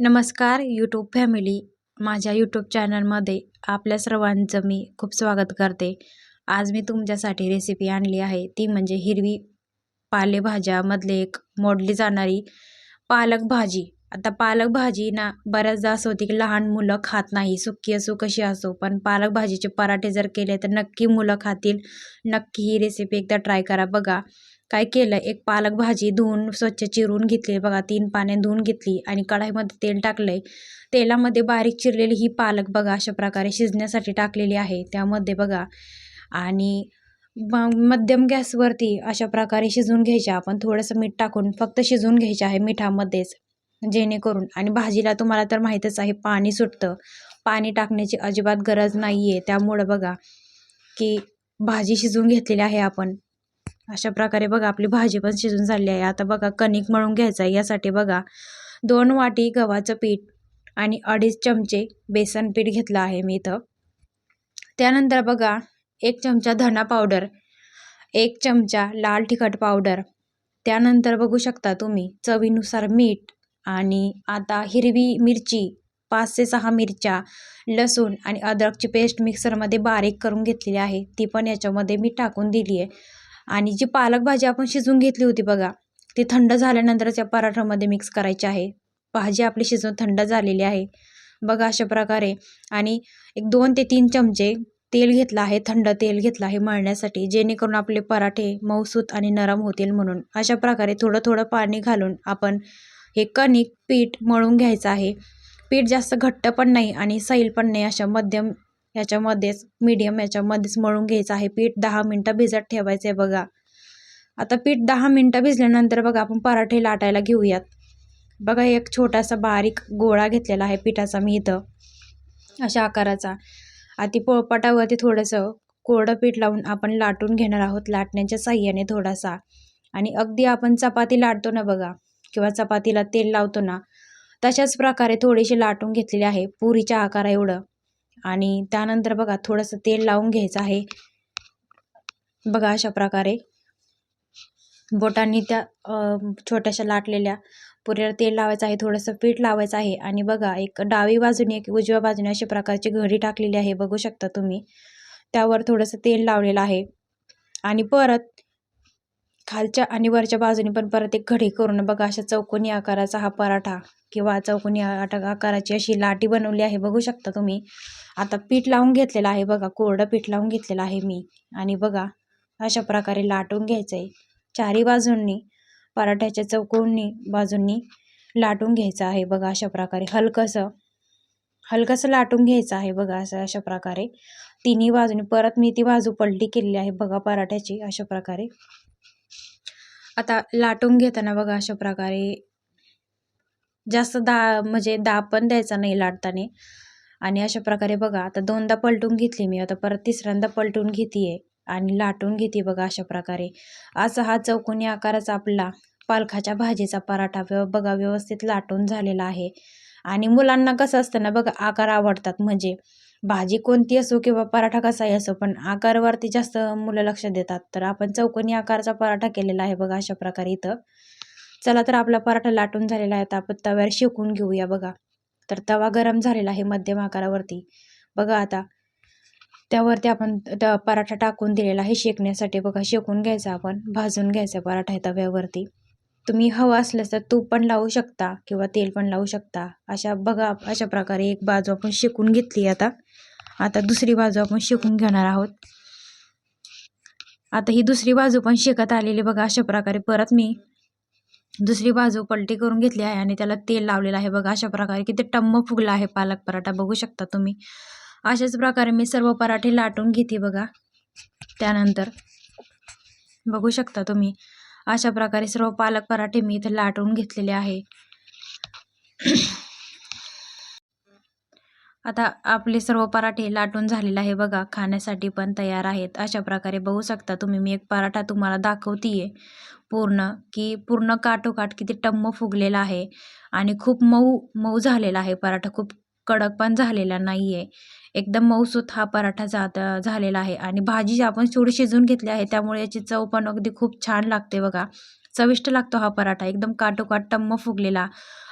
नमस्कार YouTube family माझ्या YouTube चॅनलमध्ये आपल्या सर्वांचं मी खूप स्वागत करते. आज मी तुमच्यासाठी रेसिपी आणली आहे. ती म्हणजे हिरवी पालेभाज्यामधले एक मोडली जाणारी पालक भाजी. आता पालक भाजी ना बऱ्याचदा असं होती की लहान मुलं खात नाही. सुकी असो कशी असो पण पालक भाजीचे पराठे जर केले तर नक्की मुलं खातील. नक्की ही रेसिपी एकदा ट्राय करा. बघा काय केलं? एक पालक भाजी धुवून स्वच्छ चिरून घेतली. बघा तीन पाने धुवून घेतली आणि कढाईमध्ये तेल टाकलंय. तेलामध्ये बारीक चिरलेली ही पालक बघा अशा प्रकारे शिजण्यासाठी टाकलेली आहे. त्यामध्ये बघा आणि मध्यम गॅसवरती अशा प्रकारे शिजवून घ्यायच्या. आपण थोडंसं मीठ टाकून फक्त शिजवून घ्यायचे आहे मिठामध्येच जेणेकरून आणि भाजीला तुम्हाला तर माहीतच आहे पाणी सुटतं. पाणी टाकण्याची अजिबात गरज नाही आहे त्यामुळं बघा की भाजी शिजवून घेतलेली आहे आपण. अशा प्रकारे बघा आपली भाजी पण शिजून झाली आहे. आता बघा कणिक मळून घ्यायचं आहे. यासाठी बघा दोन वाटी गव्हाचं पीठ आणि अडीच चमचे बेसन पीठ घेतलं आहे मी इथं. त्यानंतर बघा एक चमचा धना पावडर एक चमचा लाल तिखट पावडर. त्यानंतर बघू शकता तुम्ही चवीनुसार मीठ आणि आता हिरवी मिरची पाच ते सहा मिरच्या लसूण आणि अद्रकची पेस्ट मिक्सरमध्ये बारीक करून घेतलेली आहे. ती पण याच्यामध्ये मी टाकून दिली आहे. आणि जी पालक भाजी आपण शिजवून घेतली होती बघा ती थंड झाल्यानंतरच या पराठामध्ये मिक्स करायची आहे. भाजी आपली शिजवून थंड झालेली आहे. बघा अशा प्रकारे. आणि एक दोन ते तीन चमचे तेल घेतलं आहे थंड तेल घेतलं आहे मळण्यासाठी जेणेकरून आपले पराठे मऊसूत आणि नरम होतील म्हणून. अशा प्रकारे थोडं थोडं पाणी घालून आपण हे कणिक पीठ मळून घ्यायचं आहे. पीठ जास्त घट्ट पण नाही आणि सैल पण नाही अशा मध्यम ह्याच्यामध्येच मीडियम याच्यामध्येच मळून घ्यायचं आहे. पीठ दहा मिनटं भिजत ठेवायचं आहे बघा. आता पीठ दहा मिनटं भिजल्यानंतर बघा आपण पराठे लाटायला घेऊयात. बघा एक छोटासा बारीक गोळा घेतलेला आहे पिठाचा मी इथं अशा आकाराचा. आधी पोळपाटावरती थोडंसं कोरडं पीठ लावून आपण लाटून घेणार आहोत लाटण्याच्या साह्याने थोडासा. आणि अगदी आपण चपाती लाटतो ना बघा किंवा चपातीला तेल लावतो ना तशाच प्रकारे थोडीशी लाटून घेतलेली आहे. पुरीच्या आकारा एवढं. आणि त्यानंतर बघा थोडंसं तेल लावून घ्यायचं आहे. बघा अशा प्रकारे बोटांनी त्या छोट्याशा लाटलेल्या पुऱ्याला तेल लावायचं आहे थोडंसं पीठ लावायचं आहे. आणि बघा एक डावी बाजूने एक उजव्या बाजूने अशा प्रकारची घडी टाकलेली आहे बघू शकता तुम्ही. त्यावर थोडंसं तेल लावलेलं आहे. आणि परत खालच्या आणि वरच्या बाजूने पण परत एक घडी करून बघा अशा चौकोनी आकाराचा हा पराठा किंवा चौकोनी आकाराची अशी लाटी बनवली आहे बघू शकता तुम्ही. आता पीठ लावून घेतलेलं आहे बघा कोरडं पीठ लावून घेतलेलं आहे मी. आणि बघा अशा प्रकारे लाटून घ्यायचं आहे चारी बाजूंनी पराठ्याच्या चौकोनी बाजूंनी लाटून घ्यायचं आहे बघा अशा प्रकारे. हलकंसं हलकंसं लाटून घ्यायचं आहे बघा असं अशा प्रकारे. तिन्ही बाजूने परत मी ती बाजू पलटी केलेली आहे बघा पराठ्याची अशा प्रकारे. आता लाटून घेताना बघा अशा प्रकारे. जास्त दा म्हणजे दाब पण द्यायचा नाही लाटताना. आणि अशा प्रकारे बघा आता दोनदा पलटून घेतली मी आता परत तिसऱ्यांदा पलटून घेते आणि लाटून घेते बघा अशा प्रकारे. असा हा चौकोनी आकाराचा आपला पालखाच्या भाजीचा पराठा व्यव बघा व्यवस्थित लाटून झालेला आहे. आणि मुलांना कसं असतं ना बघा आकार आवडतात म्हणजे. भाजी कोणती असो किंवा पराठा कसाही असो पण आकारावरती जास्त मुलं लक्ष देतात. तर आपण चौकोनी आकाराचा पराठा केलेला आहे बघा अशा प्रकारे इथं. चला तर आपला पराठा लाटून झालेला आहे. तर आपण तव्यावर शेकून घेऊया बघा. तर तवा गरम झालेला आहे मध्यम आकारावरती. बघा आता त्यावरती आपण पराठा टाकून दिलेला आहे शेकण्यासाठी. बघा शेकून घ्यायचा आपण भाजून घ्यायचा पराठा आहे तव्यावरती. तुम्ही हवं असल्यास तर तूप पण लावू शकता किंवा तेल पण लावू शकता. अशा बघा अशा प्रकारे एक बाजू आपण शेकून घेतली आता. आता दुसरी बाजू आपण शिकून घेणार आहोत. आता ही दुसरी बाजू पण शिकत आलेली बघा अशा प्रकारे परत मी दुसरी बाजू पलटी करून घेतली आहे आणि त्याला तेल लावलेलं आहे बघा अशा प्रकारे किती टम्म फुगला आहे पालक पराठा बघू शकता तुम्ही. अशाच प्रकारे मी सर्व पराठे लाटून घेते बघा. त्यानंतर बघू शकता तुम्ही अशा प्रकारे सर्व पालक पराठे मी इथे लाटून घेतलेले आहे. आता आपले सर्व पराठे लाटून झालेले आहे बघा खाण्यासाठी पण तयार आहेत. अशा प्रकारे बघू शकता तुम्ही मी एक पराठा तुम्हाला दाखवतीये पूर्ण की पूर्ण काठोकाठ किती टम्म फुगलेला आहे आणि खूप मऊ मऊ झालेला आहे पराठा. खूप कडक पण झालेला नाही आहे एकदम मऊसूत हा पराठा जात झालेला आहे. आणि भाजी आपण थोडी शिजवून घेतली आहे त्यामुळे याची चव पण अगदी खूप छान लागते बघा. चविष्ट लागतो हा पराठा. एकदम काटोकाट टम्म फुगलेला.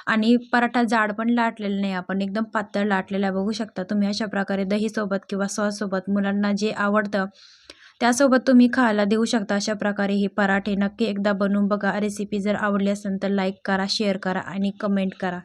आणि पराठा जाड पण लाटलेला नाही आपण एकदम पातळ लाटलेला बघू शकता तुम्ही अशा प्रकारे दहीसोबत किंवा सॉससोबत मुलांना जे आवडतं त्यासोबत तुम्ही खायला देऊ शकता अशा प्रकारे हे पराठे. नक्की एकदा बनवून बघा. रेसिपी जर आवडली असेल तर लाईक करा शेअर करा आणि कमेंट करा.